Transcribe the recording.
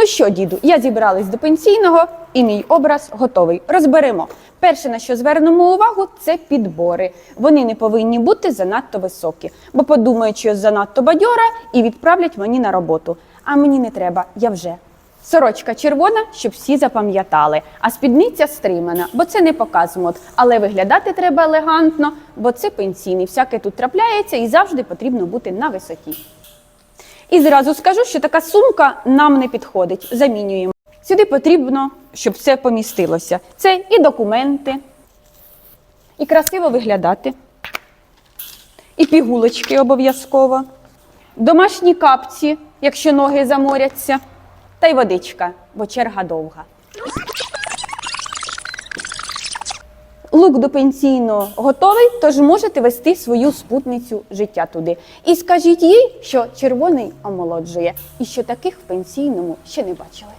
Ну що, діду, я зібралась до пенсійного, і мій образ готовий. Розберемо. Перше, на що звернемо увагу, це підбори. Вони не повинні бути занадто високі, бо подумають, що я занадто бадьора і відправлять мені на роботу. А мені не треба, я вже. Сорочка червона, щоб всі запам'ятали, а спідниця стримана, бо це не показ мод. Але виглядати треба елегантно, бо це пенсійний. Всяке тут трапляється і завжди потрібно бути на висоті. І зразу скажу, що така сумка нам не підходить. Замінюємо. Сюди потрібно, щоб все помістилося. Це і документи, і красиво виглядати, і пігулочки обов'язково, домашні капці, якщо ноги заморяться, та й водичка, бо черга довга. Лук до пенсійного готовий, тож можете вести свою спутницю життя туди. І скажіть їй, що червоний омолоджує, і що таких в пенсійному ще не бачили.